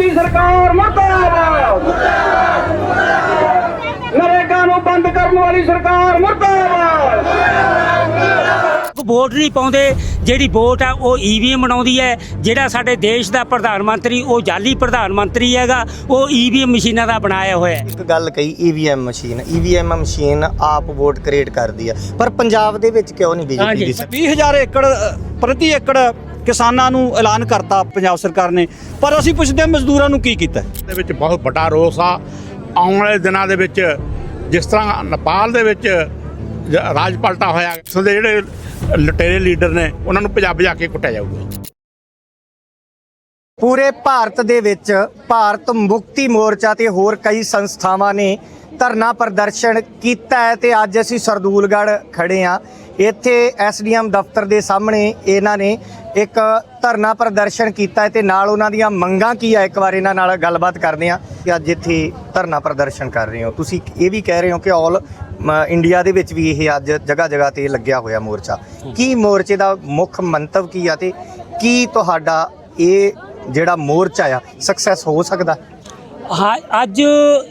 ਮੋਦੀ ਸਰਕਾਰ ਮੁਰਦਾਬਾਦ। ਨਰੇਗਾ ਨੂੰ ਬੰਦ ਕਰਨ ਵਾਲੀ ਸਰਕਾਰ ਮੁਰਦਾਬਾਦ। ਵੋਟ ਨਹੀਂ ਪਾਉਂਦੇ ਜਿਹੜੀ ਵੋਟ ਆ ਉਹ ਈਵੀਐਮ ਬਣਾਉਂਦੀ ਹੈ। ਜਿਹੜਾ ਸਾਡੇ ਦੇਸ਼ ਦਾ ਪ੍ਰਧਾਨ ਮੰਤਰੀ ਉਹ ਜਾਲੀ ਪ੍ਰਧਾਨ ਮੰਤਰੀ ਹੈਗਾ। ਉਹ ਈਵੀਐਮ ਮਸ਼ੀਨਾਂ ਦਾ ਬਣਾਇਆ ਹੋਇਆ ਹੈ। ਇੱਕ ਗੱਲ ਕਹੀ ਈਵੀਐਮ ਮਸ਼ੀਨ। ਈਵੀਐਮ ਮਸ਼ੀਨ ਆਪ ਵੋਟ ਕ੍ਰੀਏਟ ਕਰਦੀ ਆ ਪਰ ਪੰਜਾਬ ਦੇ ਵਿੱਚ ਕਿਉਂ ਨਹੀਂ ਬੀਜੇਪੀ ਹਾਂਜੀ। ਦੀ ਸਰਕਾਰ? 20000 ਏਕੜ ਪ੍ਰਤੀ ਏਕੜ ਕਿਸਾਨਾਂ ਨੂੰ ਐਲਾਨ ਕਰਤਾ ਪੰਜਾਬ ਸਰਕਾਰ ਨੇ। ਪਰ ਅਸੀਂ ਪੁੱਛਦੇ ਹਾਂ ਮਜ਼ਦੂਰਾਂ ਨੂੰ ਕੀ ਕੀਤਾ? ਦੇ ਵਿੱਚ ਬਹੁਤ ਵੱਡਾ ਰੋਸ ਆ। ਆਉਣ ਵਾਲੇ ਦਿਨਾਂ ਦੇ ਵਿੱਚ ਜਿਸ ਤਰ੍ਹਾਂ ਨੇਪਾਲ ਦੇ ਵਿੱਚ ਜ- ਰਾਜ ਪਲਟਾ ਹੋਇਆ ਉਸ ਦੇ ਜਿਹੜੇ ਲੁਟੇਰੇ ਲੀਡਰ ਨੇ ਉਹਨਾਂ ਨੂੰ ਭਜਾ ਭਜਾ ਕੇ ਕੁੱਟਿਆ ਜਾਊਗਾ। ਪੂਰੇ ਭਾਰਤ ਦੇ ਵਿੱਚ ਭਾਰਤ ਮੁਕਤੀ ਮੋਰਚਾ ਤੇ ਹੋਰ ਕਈ ਸੰਸਥਾਵਾਂ ਨੇ ਧਰਨਾ ਪ੍ਰਦਰਸ਼ਨ ਕੀਤਾ ਹੈ ਤੇ ਅੱਜ ਅਸੀਂ ਸਰਦੂਲਗੜ੍ਹ ਖੜੇ ਆ ਇੱਥੇ ਐਸਡੀਐਮ ਦਫ਼ਤਰ ਦੇ ਸਾਹਮਣੇ ਇਹਨਾਂ ਨੇ ਇੱਕ ਧਰਨਾ ਪ੍ਰਦਰਸ਼ਨ ਕੀਤਾ ਹੈ ਤੇ ਨਾਲ ਉਹਨਾਂ ਦੀਆਂ ਮੰਗਾਂ ਕੀ ਆ? ਇੱਕ ਵਾਰ ਇਹਨਾਂ ਨਾਲ ਗੱਲਬਾਤ ਕਰਦੇ ਆ ਕਿ ਅੱਜ ਇੱਥੇ ਧਰਨਾ ਪ੍ਰਦਰਸ਼ਨ ਕਰ ਰਹੇ ਹੋ। ਤੁਸੀਂ ਇਹ ਵੀ ਕਹਿ ਰਹੇ ਹੋ ਕਿ ਆਲ ਇੰਡੀਆ ਦੇ ਵਿੱਚ ਵੀ ਇਹ ਅੱਜ ਜਗ੍ਹਾ ਜਗ੍ਹਾ ਤੇ ਲੱਗਿਆ ਹੋਇਆ ਮੋਰਚਾ। ਕੀ ਮੋਰਚੇ ਦਾ ਮੁੱਖ ਮੰਤਵ ਕੀ ਆ ਤੇ ਕੀ ਤੁਹਾਡਾ ਇਹ ਜਿਹੜਾ ਮੋਰਚਾ ਆ ਸਕਸੈਸ ਹੋ ਸਕਦਾ? ਹਾਂ, ਅੱਜ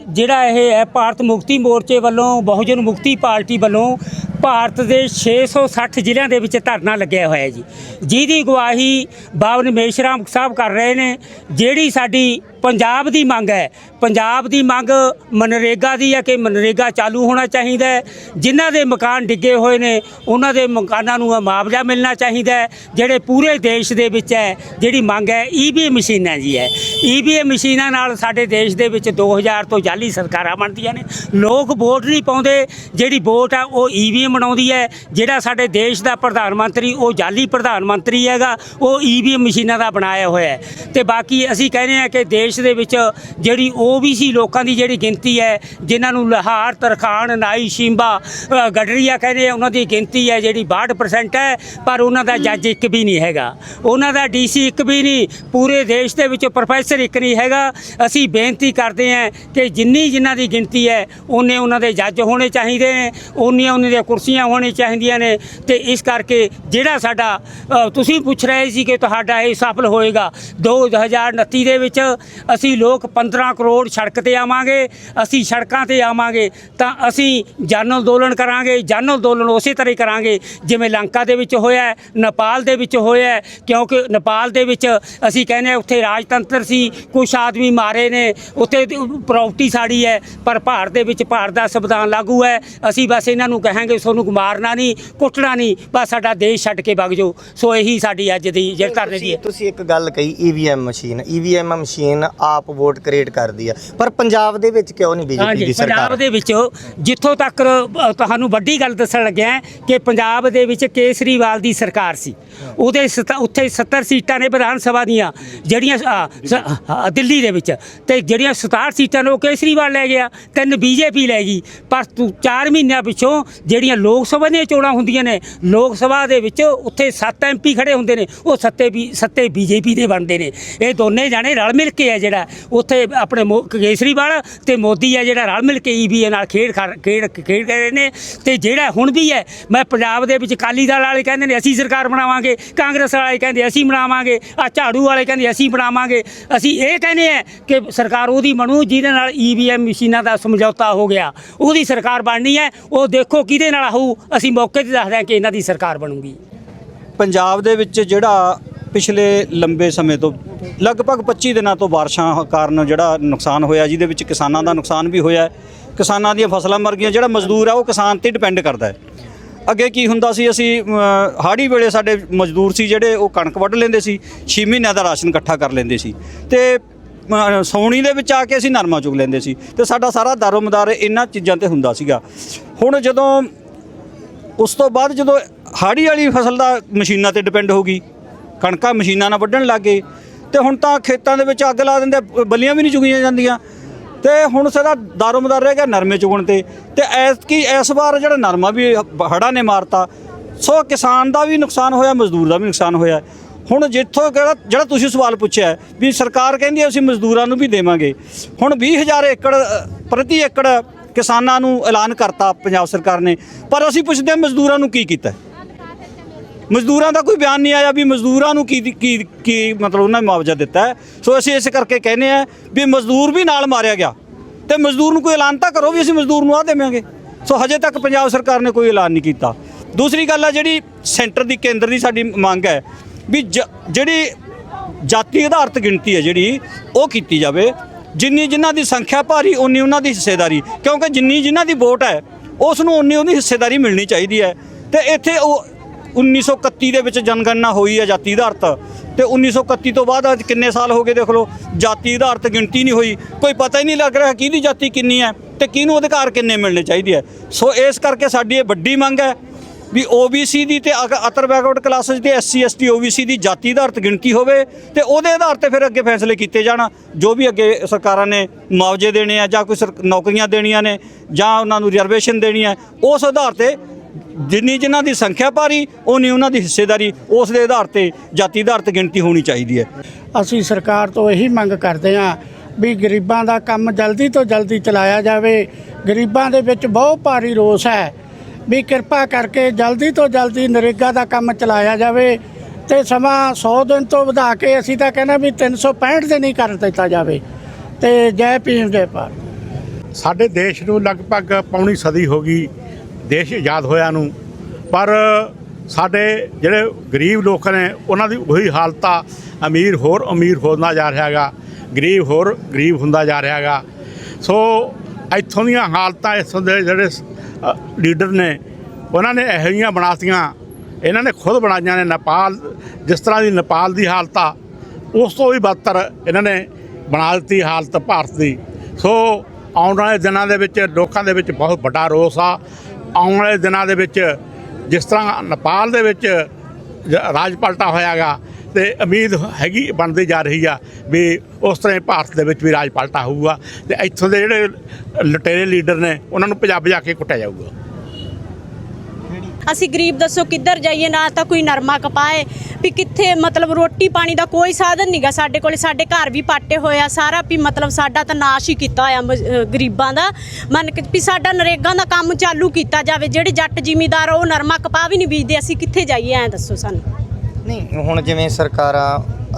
ਜਿਹੜਾ ਇਹ ਹੈ, ਭਾਰਤ ਮੁਕਤੀ ਮੋਰਚੇ ਵੱਲੋਂ, ਬਹੁਜਨ ਮੁਕਤੀ ਪਾਰਟੀ ਵੱਲੋਂ ਭਾਰਤ ਦੇ 660 ਜ਼ਿਲ੍ਹਿਆਂ ਦੇ ਵਿੱਚ ਧਰਨਾ ਲੱਗਿਆ ਹੋਇਆ ਹੈ ਜੀ। ਜਿਹਦੀ ਗਵਾਹੀ ਬਾਬਨ ਮੇਸ਼ਰਾਮ ਸਾਹਿਬ ਕਰ ਰਹੇ ਨੇ, ਜਿਹੜੀ ਸਾਡੀ ਪੰਜਾਬ ਦੀ ਮੰਗ ਹੈ। ਪੰਜਾਬ ਦੀ ਮੰਗ ਮਨਰੇਗਾ ਦੀ ਹੈ ਕਿ ਮਨਰੇਗਾ ਚਾਲੂ ਹੋਣਾ ਚਾਹੀਦਾ ਹੈ। ਜਿਨ੍ਹਾਂ ਦੇ ਮਕਾਨ ਡਿੱਗੇ ਹੋਏ ਨੇ, ਉਹਨਾਂ ਦੇ ਮਕਾਨਾਂ ਨੂੰ ਮੁਆਵਜ਼ਾ ਮਿਲਣਾ ਚਾਹੀਦਾ ਹੈ। ਜਿਹੜੇ ਪੂਰੇ ਦੇਸ਼ ਦੇ ਵਿੱਚ ਹੈ, ਜਿਹੜੀ ਮੰਗ ਹੈ ਈਵੀਐਮ ਮਸ਼ੀਨਾਂ ਜੀ ਹੈ। ਈਵੀਐਮ ਮਸ਼ੀਨਾਂ ਨਾਲ ਸਾਡੇ ਦੇਸ਼ ਦੇ ਵਿੱਚ 2000 ਤੋਂ ਜਾਲੀ ਸਰਕਾਰਾਂ ਬਣਦੀਆਂ ਨੇ। ਲੋਕ ਵੋਟ ਨਹੀਂ ਪਾਉਂਦੇ। ਜਿਹੜੀ ਵੋਟ ਆ, ਉਹ ਈਵੀਐਮ ਬਣਾਉਂਦੀ ਹੈ। ਜਿਹੜਾ ਸਾਡੇ ਦੇਸ਼ ਦਾ ਪ੍ਰਧਾਨ ਮੰਤਰੀ, ਉਹ ਜਾਲੀ ਪ੍ਰਧਾਨ ਮੰਤਰੀ ਹੈਗਾ। ਉਹ ਈਵੀਐਮ ਮਸ਼ੀਨਾਂ ਦਾ ਬਣਾਇਆ ਹੋਇਆ ਹੈ। ਤੇ ਬਾਕੀ ਅਸੀਂ ਕਹਿੰਦੇ ਆ ਕਿ ਦੇਸ਼ ਦੇਸ਼ ਦੇ ਵਿੱਚ ਜਿਹੜੀ ਓਬੀਸੀ ਲੋਕਾਂ ਦੀ ਜਿਹੜੀ ਗਿਣਤੀ ਹੈ, ਜਿਨ੍ਹਾਂ ਨੂੰ ਲਹਾਰ, ਤਰਖਾਣ, ਨਾਈ ਸ਼ਿੰਬਾ ਗਡਰੀਆ ਕਹਿੰਦੇ ਆ, ਉਹਨਾਂ ਦੀ ਗਿਣਤੀ ਹੈ ਜਿਹੜੀ 62% ਹੈ, ਪਰ ਉਹਨਾਂ ਦਾ ਜੱਜ ਇੱਕ ਵੀ ਨਹੀਂ ਹੈਗਾ। ਉਹਨਾਂ ਦਾ ਡੀਸੀ ਇੱਕ ਵੀ ਨਹੀਂ, ਪੂਰੇ ਦੇਸ਼ ਦੇ ਵਿੱਚ ਪ੍ਰੋਫੈਸਰ ਇੱਕ ਨਹੀਂ ਹੈਗਾ। ਅਸੀਂ ਬੇਨਤੀ ਕਰਦੇ ਹਾਂ ਕਿ ਜਿੰਨੀ ਜਿਨ੍ਹਾਂ ਦੀ ਗਿਣਤੀ ਹੈ ਉਹਨੇ ਉਹਨਾਂ ਦੇ ਜੱਜ ਹੋਣੇ ਚਾਹੀਦੇ ਨੇ ਉਹਨੀਆਂ ਉਹਨਾਂ ਦੀਆਂ ਕੁਰਸੀਆਂ ਹੋਣੀਆਂ ਚਾਹੀਦੀਆਂ ਨੇ, ਤੇ ਇਸ ਕਰਕੇ ਜਿਹੜਾ ਸਾਡਾ ਤੁਸੀਂ ਪੁੱਛ ਰਹੇ ਸੀ ਕਿ ਤੁਹਾਡਾ ਇਹ ਸਫਲ ਹੋਏਗਾ 2029 ਦੇ ਵਿੱਚ ਅਸੀਂ ਲੋਕ 15 ਕਰੋੜ ਸੜਕ ਤੇ ਆਵਾਂਗੇ ਅਸੀਂ ਸੜਕਾਂ ਤੇ ਆਵਾਂਗੇ ਤਾਂ ਅਸੀਂ ਜਨ ਅੰਦੋਲਨ ਕਰਾਂਗੇ ਜਨ ਅੰਦੋਲਨ ਉਸੇ ਤਰ੍ਹਾਂ ਹੀ ਕਰਾਂਗੇ ਜਿਵੇਂ ਲੰਕਾ ਦੇ ਵਿੱਚ ਹੋਇਆ ਨੇਪਾਲ ਦੇ ਵਿੱਚ ਹੋਇਆ ਕਿਉਂਕਿ ਨੇਪਾਲ ਦੇ ਵਿੱਚ ਅਸੀਂ ਕਹਿੰਦੇ ਉੱਥੇ ਰਾਜਤੰਤਰ ਸੀ ਕੁਝ ਆਦਮੀ ਮਾਰੇ ਨੇ ਉੱਥੇ ਪ੍ਰਾਪਰਟੀ ਸਾੜੀ ਹੈ ਪਰ ਭਾਰਤ ਦੇ ਵਿੱਚ ਭਾਰਤ ਦਾ ਸੰਵਿਧਾਨ ਲਾਗੂ ਹੈ ਅਸੀਂ ਬਸ ਇਹਨਾਂ ਨੂੰ ਕਹਾਂਗੇ ਤੁਹਾਨੂੰ ਮਾਰਨਾ ਨਹੀਂ ਕੁੱਟਣਾ ਨਹੀਂ ਬਸ ਸਾਡਾ ਦੇਸ਼ ਛੱਡ ਕੇ ਵਗ ਜਾਓ। ਸੋ ਇਹੀ ਸਾਡੀ ਅੱਜ ਦੀ ਜਿਹੜੀ ਧਰਨੇ ਦੀ ਤੁਸੀਂ ਇੱਕ ਗੱਲ ਕਹੀ ਈਵੀਐਮ ਮਸ਼ੀਨ ਈਵੀਐਮ ਮਸ਼ੀਨ ਆਪ ਵੋਟ ਕ੍ਰੀਏਟ ਕਰਦੀ ਆ। ਪਰ ਪੰਜਾਬ ਦੇ ਵਿੱਚ ਕਿਉਂ ਨਹੀਂ ਬੀਜੇਪੀ ਦੀ ਪੰਜਾਬ ਸਰਕਾਰ ਦੇ ਵਿੱਚ ਜਿੱਥੋਂ ਤੱਕ ਤੁਹਾਨੂੰ ਵੱਡੀ ਗੱਲ ਦੱਸਣ ਲੱਗਿਆ ਕਿ ਪੰਜਾਬ ਦੇ ਵਿੱਚ ਕੇਸਰੀਵਾਲ ਦੀ ਸਰਕਾਰ ਸੀ। ਉਹਦੇ ਉੱਥੇ 70 ਸੀਟਾਂ ਨੇ ਵਿਧਾਨ ਸਭਾ ਦੀਆਂ ਜਿਹੜੀਆਂ ਦਿੱਲੀ ਦੇ ਵਿੱਚ। ਤੇ ਜਿਹੜੀਆਂ 67 ਸੀਟਾਂ ਨੇ ਉਹ ਕੇਸਰੀਵਾਲ ਲੈ ਗਿਆ ਤਿੰਨ ਬੀਜੇਪੀ ਲੈ ਗਈ। ਪਰ ਤੂੰ 4 ਮਹੀਨਿਆਂ ਪਿੱਛੋਂ ਜਿਹੜੀਆਂ ਲੋਕ ਸਭਾ ਦੀਆਂ ਚੋਣਾਂ ਹੁੰਦੀਆਂ ਨੇ ਲੋਕ ਸਭਾ ਦੇ ਵਿੱਚ ਉੱਥੇ 7 ਐਮਪੀ ਖੜੇ ਹੁੰਦੇ ਨੇ ਉਹ ਸੱਤੇ ਵੀ ਸੱਤੇ ਬੀਜੇਪੀ ਦੇ ਬਣਦੇ ਨੇ। ਇਹ ਦੋਨੇ ਜਾਣੇ ਰਲ ਮਿਲ ਕੇ ਹੈ ਜਿਹੜਾ ਉੱਥੇ ਆਪਣੇ ਮੋ- ਕੇਸਰੀਵਾਲ ਤੇ ਮੋਦੀ ਹੈ ਜਿਹੜਾ ਰਲ ਮਿਲ ਕੇ ਈਵੀਏ ਨਾਲ ਖੇਡ ਕਰ- ਖੇਡ ਖੇਡ ਰਹੇ ਨੇ। ਤੇ ਜਿਹੜਾ ਹੁਣ ਵੀ ਹੈ, ਮੈਂ ਪੰਜਾਬ ਦੇ ਵਿੱਚ ਅਕਾਲੀ ਦਲ ਵਾਲੇ ਕਹਿੰਦੇ ਨੇ, ਅਸੀਂ ਸਰਕਾਰ ਬਣਾਵਾਂਗੇ, ਕਾਂਗਰਸ ਵਾਲੇ ਕਹਿੰਦੇ ਅਸੀਂ ਬਣਾਵਾਂਗੇ, ਆ ਝਾੜੂ ਵਾਲੇ ਕਹਿੰਦੇ ਅਸੀਂ ਬਣਾਵਾਂਗੇ। ਅਸੀਂ ਇਹ ਕਹਿੰਦੇ ਆ ਕਿ ਸਰਕਾਰ ਉਹਦੀ ਬਣੂ, ਜਿਹਦੇ ਨਾਲ ਈਵੀਐਮ ਮਸ਼ੀਨਾਂ ਦਾ ਸਮਝੌਤਾ ਹੋ ਗਿਆ। ਉਹਦੀ ਸਰਕਾਰ ਬਣਨੀ ਹੈ, ਉਹ ਦੇਖੋ ਕਿਹਦੇ ਨਾਲ ਹੋਊ ਅਸੀਂ ਮੌਕੇ ਤੇ ਦੱਸਦੇ ਹਾਂ ਕਿ ਇਹਨਾਂ ਦੀ ਸਰਕਾਰ ਬਣੂਗੀ। ਪੰਜਾਬ ਦੇ ਵਿੱਚ ਜਿਹੜਾ ਪਿਛਲੇ ਲੰਬੇ ਸਮੇਂ ਤੋਂ ਲਗਭਗ 25 ਦਿਨਾਂ ਤੋਂ ਬਾਰਿਸ਼ਾਂ ਕਾਰਨ ਜਿਹੜਾ ਨੁਕਸਾਨ ਹੋਇਆ ਜਿਹਦੇ ਵਿੱਚ ਕਿਸਾਨਾਂ ਦਾ ਨੁਕਸਾਨ ਵੀ ਹੋਇਆ ਕਿਸਾਨਾਂ ਦੀਆਂ ਫਸਲਾਂ ਮਰ ਗਈਆਂ ਜਿਹੜਾ ਮਜ਼ਦੂਰ ਆ ਉਹ ਕਿਸਾਨ ਤੇ ਡਿਪੈਂਡ ਕਰਦਾ ਹੈ। ਅੱਗੇ ਕੀ ਹੁੰਦਾ ਸੀ ਅਸੀਂ ਹਾੜੀ ਵੇਲੇ ਸਾਡੇ ਮਜ਼ਦੂਰ ਸੀ ਜਿਹੜੇ ਉਹ ਕਣਕ ਵੱਢ ਲੈਂਦੇ ਸੀ 6 ਮਹੀਨਿਆਂ ਦਾ ਰਾਸ਼ਨ ਇਕੱਠਾ ਕਰ ਲੈਂਦੇ ਸੀ। ਤੇ ਅ, ਸੌਣੀ ਦੇ ਵਿੱਚ ਆ ਕੇ ਅਸੀਂ ਨਰਮਾ ਚੁਗ ਲੈਂਦੇ ਸੀ। ਤੇ ਸਾਡਾ ਸਾਰਾ ਦਾਰੋਮਦਾਰ ਇਹਨਾਂ ਚੀਜ਼ਾਂ ਤੇ ਹੁੰਦਾ ਸੀਗਾ। ਹੁਣ ਜਦੋਂ ਉਸ ਤੋਂ ਬਾਅਦ ਜਦੋਂ ਹਾੜੀ ਵਾਲੀ ਫਸਲ ਦਾ ਮਸ਼ੀਨਾਂ ਤੇ ਡਿਪੈਂਡ ਹੋ ਗਈ ਕਣਕਾਂ ਮਸ਼ੀਨਾਂ ਨਾਲ ਵੱਢਣ ਲੱਗੇ ਤੇ ਹੁਣ ਤਾਂ ਖੇਤਾਂ ਦੇ ਵਿੱਚ ਅੱਗ ਲਾ ਦਿੰਦੇ ਬੱਲੀਆਂ ਵੀ ਨਹੀਂ ਚੁਗੀਆਂ ਜਾਂਦੀਆਂ। ਤੇ ਹੁਣ ਸਾਡਾ ਦਾਰੋਮਦਾਰ ਰਹਿ ਗਿਆ ਨਰਮੇ ਚੁਗਣ ਤੇ। ਤੇ ਐਸ ਕੀ ਇਸ ਵਾਰ ਜਿਹੜਾ ਨਰਮਾ ਵੀ ਹੜਾ ਨੇ ਮਾਰਤਾ, ਸੋ ਕਿਸਾਨ ਦਾ ਵੀ ਨੁਕਸਾਨ ਹੋਇਆ, ਮਜ਼ਦੂਰ ਦਾ ਵੀ ਨੁਕਸਾਨ ਹੋਇਆ। ਹੁਣ ਜਿੱਥੋਂ ਕਿਹੜਾ, ਜਿਹੜਾ ਤੁਸੀਂ ਸਵਾਲ ਪੁੱਛਿਆ ਵੀ ਸਰਕਾਰ ਕਹਿੰਦੀ ਹੈ ਅਸੀਂ ਮਜ਼ਦੂਰਾਂ ਨੂੰ ਵੀ ਦੇਵਾਂਗੇ। ਹੁਣ 20000 ਏਕੜ ਪ੍ਰਤੀ ਏਕੜ ਕਿਸਾਨਾਂ ਨੂੰ ਐਲਾਨ ਕਰਤਾ ਪੰਜਾਬ ਸਰਕਾਰ ਨੇ। ਪਰ ਅਸੀਂ ਪੁੱਛਦੇ ਹਾਂ ਮਜ਼ਦੂਰਾਂ ਨੂੰ ਕੀ ਕੀਤਾ ਮਜ਼ਦੂਰਾਂ ਦਾ ਕੋਈ ਬਿਆਨ ਨਹੀਂ ਆਇਆ ਵੀ ਮਜ਼ਦੂਰਾਂ ਨੂੰ ਕੀ ਕੀ ਕੀ ਮਤਲਬ ਉਹਨਾਂ ਨੇ ਮੁਆਵਜ਼ਾ ਦਿੱਤਾ ਹੈ। ਸੋ ਅਸੀਂ ਇਸ ਕਰਕੇ ਕਹਿੰਦੇ ਆ ਵੀ ਮਜ਼ਦੂਰ ਵੀ ਨਾਲ ਮਾਰਿਆ ਗਿਆ। ਤੇ ਮਜ਼ਦੂਰ ਨੂੰ ਕੋਈ ਐਲਾਨ ਤਾਂ ਕਰੋ ਵੀ ਅਸੀਂ ਮਜ਼ਦੂਰ ਨੂੰ ਆ ਦੇਵਾਂਗੇ। ਸੋ ਹਜੇ ਤੱਕ ਪੰਜਾਬ ਸਰਕਾਰ ਨੇ ਕੋਈ ਐਲਾਨ ਨਹੀਂ ਕੀਤਾ। ਦੂਸਰੀ ਗੱਲ ਆ ਜਿਹੜੀ ਸੈਂਟਰ ਦੀ, ਕੇਂਦਰ ਦੀ ਸਾਡੀ ਮੰਗ ਹੈ ਵੀ ਜ- ਜਿਹੜੀ ਜਾਤੀ ਆਧਾਰਿਤ ਗਿਣਤੀ ਹੈ ਜਿਹੜੀ, ਉਹ ਕੀਤੀ ਜਾਵੇ। ਜਿੰਨੀ ਜਿਨ੍ਹਾਂ ਦੀ ਸੰਖਿਆ ਭਾਰੀ, ਉਨੀ ਉਹਨਾਂ ਦੀ ਹਿੱਸੇਦਾਰੀ। ਕਿਉਂਕਿ ਜਿੰਨੀ ਜਿਨ੍ਹਾਂ ਦੀ ਵੋਟ ਹੈ, ਉਸ ਨੂੰ ਉਨੀ ਉਹਦੀ ਹਿੱਸੇਦਾਰੀ ਮਿਲਣੀ ਚਾਹੀਦੀ ਹੈ। ਤੇ ਇੱਥੇ ਉਹ 1931 ਦੇ ਵਿੱਚ ਜਨਗਣਨਾ ਹੋਈ ਹੈ ਜਾਤੀ ਆਧਾਰਿਤ ਤੇ 1931 ਤੋਂ ਬਾਅਦ ਅੱਜ ਕਿੰਨੇ ਸਾਲ ਹੋ ਗਏ ਦੇਖ ਲਓ, ਜਾਤੀ ਆਧਾਰਤ ਗਿਣਤੀ ਨਹੀਂ ਹੋਈ, ਕੋਈ ਪਤਾ ਹੀ ਨਹੀਂ ਲੱਗ ਰਿਹਾ ਕਿਹਦੀ ਜਾਤੀ ਕਿੰਨੀ ਹੈ ਤੇ ਕਿਹਨੂੰ ਅਧਿਕਾਰ ਕਿੰਨੇ ਮਿਲਣੇ ਚਾਹੀਦੇ ਹੈ। ਸੋ ਇਸ ਕਰਕੇ ਸਾਡੀ ਇਹ ਵੱਡੀ ਮੰਗ ਹੈ ਵੀ OBC ਦੀ ਤੇ ਅਗ- ਅਤਰ ਬੈਕਵਰਡ ਕਲਾਸਿਸ ਦੀ SC ST OBC ਦੀ ਜਾਤੀ ਆਧਾਰਤ ਗਿਣਤੀ ਹੋਵੇ ਤੇ ਉਹਦੇ ਆਧਾਰ ਤੇ ਫਿਰ ਅੱਗੇ ਫੈਸਲੇ ਕੀਤੇ ਜਾਣ, ਜੋ ਵੀ ਅੱਗੇ ਸਰਕਾਰਾਂ ਨੇ ਮੁਆਵਜ਼ੇ ਦੇਣੇ ਆ ਜਾਂ ਕੋਈ ਸਰ- ਨੌਕਰੀਆਂ ਦੇਣੀਆਂ ਨੇ ਜਾਂ ਉਹਨਾਂ ਨੂੰ ਰਿਜ਼ਰਵੇਸ਼ਨ ਦੇਣੀ ਹੈ, ਉਸ ਆਧਾਰ ਤੇ ਜਿੰਨੀ ਜਿਨ੍ਹਾਂ ਦੀ ਸੰਖਿਆ ਭਾਰੀ ਉਨੀ ਉਹਨਾਂ ਦੀ ਹਿੱਸੇਦਾਰੀ ਉਸ ਦੇ ਆਧਾਰ ਤੇ ਜਾਤੀ ਆਧਾਰਿਤ ਗਿਣਤੀ ਹੋਣੀ ਚਾਹੀਦੀ ਹੈ। ਅਸੀਂ ਸਰਕਾਰ ਤੋਂ ਇਹੀ ਮੰਗ ਕਰਦੇ ਹਾਂ ਵੀ ਗਰੀਬਾਂ ਦਾ ਕੰਮ ਜਲਦੀ ਤੋਂ ਜਲਦੀ ਚਲਾਇਆ ਜਾਵੇ। ਗਰੀਬਾਂ ਦੇ ਵਿੱਚ ਬਹੁਤ ਭਾਰੀ ਰੋਸ ਹੈ ਵੀ ਕਿਰਪਾ ਕਰਕੇ ਜਲਦੀ ਤੋਂ ਜਲਦੀ ਨਰੇਗਾ ਦਾ ਕੰਮ ਚਲਾਇਆ ਜਾਵੇ ਤੇ ਸਮਾਂ 100 ਦਿਨ ਤੋਂ ਵਧਾ ਕੇ ਅਸੀਂ ਤਾਂ ਕਹਿੰਦੇ ਵੀ 365 ਦਿਨ ਹੀ ਕਰ ਦਿੱਤਾ ਜਾਵੇ। ਤੇ ਜੈ ਭੀਮ ਜੈ ਭਾਰਤ। ਸਾਡੇ ਦੇਸ਼ ਨੂੰ ਲਗਭਗ ਪੌਣੀ ਸਦੀ ਹੋ ਗਈ ਦੇਸ਼ ਆਜ਼ਾਦ ਹੋਇਆ ਨੂੰ, ਪਰ ਸਾਡੇ ਜਿਹੜੇ ਗਰੀਬ ਲੋਕ ਨੇ, ਉਹਨਾਂ ਦੀ ਉਹੀ ਹਾਲਤ ਆ। ਅਮੀਰ ਹੋਰ ਅਮੀਰ ਹੁੰਦਾ ਜਾ ਰਿਹਾ ਹੈਗਾ, ਗਰੀਬ ਹੋਰ ਗਰੀਬ ਹੁੰਦਾ ਜਾ ਰਿਹਾ ਹੈਗਾ। ਸੋ ਇੱਥੋਂ ਦੀਆਂ ਹਾਲਤਾਂ, ਇੱਥੋਂ ਦੇ ਜਿਹੜੇ ਲੀਡਰ ਨੇ, ਉਹਨਾਂ ਨੇ ਇਹੋ ਜਿਹੀਆਂ ਬਣਾਤੀਆਂ। ਇਹਨਾਂ ਨੇ ਖੁਦ ਬਣਾਈਆਂ ਨੇ ਨੇਪਾਲ, ਜਿਸ ਤਰ੍ਹਾਂ ਦੀ ਨੇਪਾਲ ਦੀ ਹਾਲਤ ਆ, ਉਸ ਤੋਂ ਵੀ ਬਦਤਰ ਇਹਨਾਂ ਨੇ ਬਣਾ ਦਿੱਤੀ ਹਾਲਤ ਭਾਰਤ ਦੀ। ਸੋ ਆਉਣ ਵਾਲੇ ਦਿਨਾਂ ਦੇ ਵਿੱਚ, ਲੋਕਾਂ ਦੇ ਵਿੱਚ ਬਹੁਤ ਵੱਡਾ ਰੋਸ ਆ। ਆਉਣ ਵਾਲੇ ਦਿਨਾਂ ਦੇ ਵਿੱਚ ਜਿਸ ਤਰ੍ਹਾਂ ਨੇਪਾਲ ਦੇ ਵਿੱਚ ਜ- ਰਾਜ ਪਲਟਾ ਹੋਇਆਗਾ ਤੇ ਉਮੀਦ ਹੈਗੀ ਬਣਦੀ ਜਾ ਰਹੀ ਆ ਵੀ ਉਸ ਤਰ੍ਹਾਂ ਹੀ ਭਾਰਤ ਦੇ ਵਿੱਚ ਵੀ ਰਾਜ ਪਲਟਾ ਹੋਊਗਾ ਤੇ ਇੱਥੋਂ ਦੇ ਜਿਹੜੇ ਲਟੇਰੇ ਲੀਡਰ ਨੇ ਉਹਨਾਂ ਨੂੰ ਪੰਜਾਬ ਜਾ ਕੇ ਕੁੱਟਿਆ ਜਾਊਗਾ। ਅਸੀਂ ਗਰੀਬ ਦੱਸੋ ਕਿੱਧਰ ਜਾਈਏ, ਨਾ ਤਾਂ ਕੋਈ ਨਰਮਾ ਕਪਾਏ। ਵੀ ਕਿੱਥੇ, ਮਤਲਬ ਰੋਟੀ ਪਾਣੀ ਦਾ ਕੋਈ ਸਾਧਨ ਨਹੀਂਗਾ ਸਾਡੇ ਕੋਲੇ, ਸਾਡੇ ਘਰ ਵੀ ਪਾਟੇ ਹੋਇਆ ਸਾਰਾ, ਵੀ ਮਤਲਬ ਸਾਡਾ ਤਾਂ ਨਾਸ਼ ਹੀ ਕੀਤਾ ਹੋਇਆ ਗਰੀਬਾਂ ਦਾ। ਮਨ ਕੇ, ਵੀ ਸਾਡਾ ਨਰੇਗਾ ਦਾ ਕੰਮ ਚਾਲੂ ਕੀਤਾ ਜਾਵੇ, ਜਿਹੜੇ ਜੱਟ ਜ਼ਿਮੀਦਾਰ ਉਹ ਨਰਮਾ ਕਪਾਹ ਵੀ ਨਹੀਂ ਬੀਜਦੇ, ਅਸੀਂ ਕਿੱਥੇ ਜਾਈਏ, ਐਂ ਦੱਸੋ ਸਾਨੂੰ। ਨਹੀਂ ਹੁਣ ਜਿਵੇਂ ਸਰਕਾਰਾਂ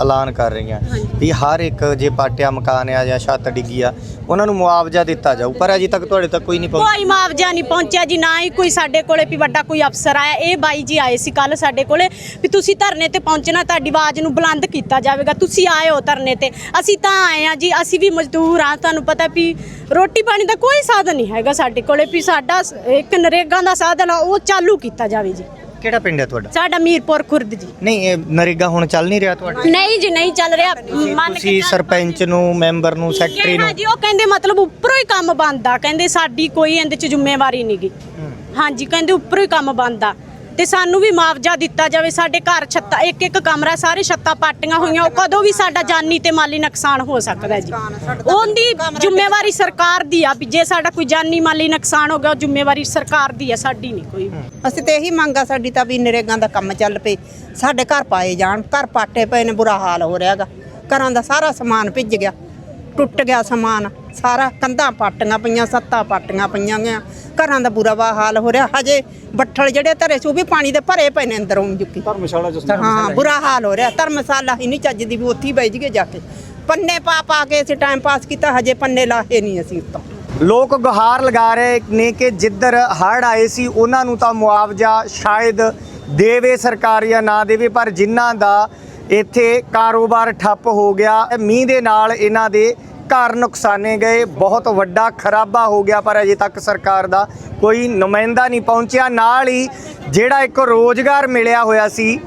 ਐਲਾਨ ਕਰ ਰਹੀਆਂ ਵੀ ਹਰ ਇੱਕ ਜੇ ਪਾਟਿਆ ਮਕਾਨ ਆ ਜਾਂ ਛੱਤ ਡਿੱਗੀ ਆ ਉਹਨਾਂ ਨੂੰ ਮੁਆਵਜ਼ਾ ਦਿੱਤਾ ਜਾਊ ਪਰ ਅਜੇ ਤੱਕ ਤੁਹਾਡੇ ਤੱਕ ਕੋਈ ਨਹੀਂ ਪਹੁੰਚਿਆ ਕੋਈ ਮੁਆਵਜ਼ਾ ਨਹੀਂ ਪਹੁੰਚਿਆ ਜੀ ਨਾ ਹੀ ਕੋਈ ਸਾਡੇ ਕੋਲੇ ਵੀ ਵੱਡਾ ਕੋਈ ਅਫਸਰ ਆਇਆ। ਇਹ ਬਾਈ ਜੀ ਆਏ ਸੀ ਕੱਲ ਸਾਡੇ ਕੋਲੇ ਵੀ ਤੁਸੀਂ ਧਰਨੇ ਤੇ ਪਹੁੰਚਣਾ ਤੁਹਾਡੀ ਆਵਾਜ਼ ਨੂੰ ਬੁਲੰਦ ਕੀਤਾ ਜਾਵੇਗਾ। ਤੁਸੀਂ ਆਏ ਹੋ ਧਰਨੇ ਤੇ। ਅਸੀਂ ਤਾਂ ਆਏ ਆ ਜੀ ਅਸੀਂ ਵੀ ਮਜ਼ਦੂਰ ਆ ਤੁਹਾਨੂੰ ਪਤਾ ਵੀ ਰੋਟੀ ਪਾਣੀ ਦਾ ਕੋਈ ਸਾਧਨ ਨਹੀਂ ਹੈਗਾ ਸਾਡੇ ਕੋਲੇ ਵੀ ਸਾਡਾ ਇੱਕ ਨਰੇਗਾ ਦਾ ਸਾਧਨ ਆ ਉਹ ਚਾਲੂ ਕੀਤਾ ਜਾਵੇ ਜੀ। ਕਿਹੜਾ ਪਿੰਡ ਹੈ ਤੁਹਾਡਾ? ਸਾਡਾ ਮੀਰਪੁਰ ਖੁਰਦ ਜੀ। ਨਹੀਂ ਇਹ ਨਰੇਗਾ ਹੁਣ ਚੱਲ ਨਹੀਂ ਰਿਹਾ ਤੁਹਾਡਾ? ਨਹੀਂ ਜੀ ਨਹੀਂ ਚੱਲ ਰਿਹਾ। ਮੰਨ ਕੇ ਤੁਸੀਂ ਸਰਪੰਚ ਨੂੰ ਮੈਂਬਰ ਨੂੰ ਸੈਕਟਰੀ ਨੂੰ ਜੀ ਉਹ ਕਹਿੰਦੇ ਮਤਲਬ ਉੱਪਰੋਂ ਹੀ ਕੰਮ ਬੰਦਾ ਕਹਿੰਦੇ ਸਾਡੀ ਕੋਈ ਇਹਦੇ ਚ ਜ਼ਿੰਮੇਵਾਰੀ ਨਹੀਂਗੀ ਹਾਂਜੀ ਕਹਿੰਦੇ ਉੱਪਰੋਂ ਹੀ ਕੰਮ ਬੰਦਾ ਤੇ ਸਾਨੂੰ ਵੀ ਮੁਆਵਜ਼ਾ ਦਿੱਤਾ ਜਾਵੇ ਸਾਡੇ ਘਰ ਛੱਤਾਂ ਇੱਕ ਇੱਕ ਕਮਰਾ ਸਾਰੇ ਛੱਤਾਂ ਪਾਟੀਆਂ ਹੋਈਆਂ ਉਹ ਕਦੋਂ ਵੀ ਸਾਡਾ ਜਾਨੀ ਤੇ ਮਾਲੀ ਨੁਕਸਾਨ ਹੋ ਸਕਦਾ ਜੀ। ਉਹਦੀ ਜ਼ਿੰਮੇਵਾਰੀ ਸਰਕਾਰ ਦੀ ਆ ਵੀ ਜੇ ਸਾਡਾ ਕੋਈ ਜਾਨੀ ਮਾਲੀ ਨੁਕਸਾਨ ਹੋ ਗਿਆ ਉਹ ਜ਼ਿੰਮੇਵਾਰੀ ਸਰਕਾਰ ਦੀ ਆ ਸਾਡੀ ਨਹੀਂ ਕੋਈ। ਅਸੀਂ ਤੇ ਇਹੀ ਮੰਗ ਆ ਸਾਡੀ ਤਾਂ ਵੀ ਨਰੇਗਾ ਦਾ ਕੰਮ ਚੱਲ ਪਏ ਸਾਡੇ ਘਰ ਪਾਏ ਜਾਣ ਘਰ ਪਾਟੇ ਪਏ ਨੇ ਬੁਰਾ ਹਾਲ ਹੋ ਰਿਹਾਗਾ ਘਰਾਂ ਦਾ ਸਾਰਾ ਸਮਾਨ ਭਿੱਜ ਗਿਆ ਟੁੱਟ ਗਿਆ ਸਮਾਨ। ਸਾਰਾ ਕੰਧਾਂ ਪਾਟੀਆਂ ਪਈਆਂ ਸੱਤਾਂ ਪਾਟੀਆਂ ਪਈਆਂ ਗਿਆ ਘਰਾਂ ਦਾ ਬੁਰਾ ਵਾ ਹਾਲ ਹੋ ਰਿਹਾ। ਹਜੇ ਬੱਠਲ ਜਿਹੜੇ ਧਰੇ ਸੀ ਉਹ ਵੀ ਪਾਣੀ ਦੇ ਭਰੇ ਪਏ ਨੇ ਅੰਦਰੋਂ ਜੁੱਕੀ ਧਰਮਸ਼ਾਲਾ ਜਿਸ ਹਾਂ ਬੁਰਾ ਹਾਲ ਹੋ ਰਿਹਾ। ਧਰਮਸ਼ਾਲਾ ਹੀ ਨਹੀਂ ਚੱਜਦੀ ਵੀ ਉੱਥੇ ਹੀ ਬਹਿ ਜੀਏ ਜਾ ਕੇ। ਪੰਨੇ ਪਾ ਪਾ ਕੇ ਅਸੀਂ ਟਾਈਮ ਪਾਸ ਕੀਤਾ ਹਜੇ ਪੰਨੇ ਲਾਹੇ ਨਹੀਂ ਅਸੀਂ ਉੱਤੋਂ। ਲੋਕ ਗੁਹਾਰ ਲਗਾ ਰਹੇ ਨੇ ਕਿ ਜਿੱਧਰ ਹੜ੍ਹ ਆਏ ਸੀ ਉਹਨਾਂ ਨੂੰ ਤਾਂ ਮੁਆਵਜ਼ਾ ਸ਼ਾਇਦ ਦੇਵੇ ਸਰਕਾਰ ਜਾਂ ਨਾ ਦੇਵੇ ਪਰ ਜਿਨ੍ਹਾਂ ਦਾ ਇੱਥੇ ਕਾਰੋਬਾਰ ਠੱਪ ਹੋ ਗਿਆ ਮੀਂਹ ਦੇ ਨਾਲ ਇਹਨਾਂ ਦੇ ਘਰ ਨੁਕਸਾਨੇ ਗਏ, ਬਹੁਤ ਵੱਡਾ ਖਰਾਬਾ ਹੋ ਗਿਆ, ਪਰ ਅਜੇ ਤੱਕ ਸਰਕਾਰ ਦਾ ਕੋਈ ਨੁਮਾਇੰਦਾ ਨਹੀਂ ਪਹੁੰਚਿਆ। ਨਾਲ ਹੀ ਜਿਹੜਾ ਇੱਕ ਰੋਜ਼ਗਾਰ ਮਿਲਿਆ ਹੋਇਆ ਸੀ,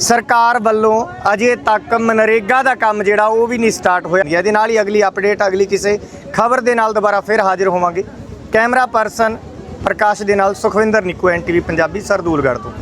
ਸਰਕਾਰ ਵੱਲੋਂ ਅਜੇ ਤੱਕ ਮਨਰੇਗਾ ਦਾ ਕੰਮ ਜਿਹੜਾ, ਉਹ ਵੀ ਨਹੀਂ ਸਟਾਰਟ ਹੋਇਆ। ਇਹਦੇ ਨਾਲ ਹੀ ਅਗਲੀ ਅਪਡੇਟ, ਅਗਲੀ ਕਿਸੇ ਖਬਰ ਦੇ ਨਾਲ ਦੁਬਾਰਾ ਫਿਰ ਹਾਜ਼ਰ ਹੋਵਾਂਗੇ। ਕੈਮਰਾ ਪਰਸਨ ਪ੍ਰਕਾਸ਼ ਦੇ ਨਾਲ ਸੁਖਵਿੰਦਰ ਨਿੱਕੂ ਐਨਟੀਵੀ ਪੰਜਾਬੀ, ਸਰਦੂਲਗੜ੍ਹ ਤੋਂ।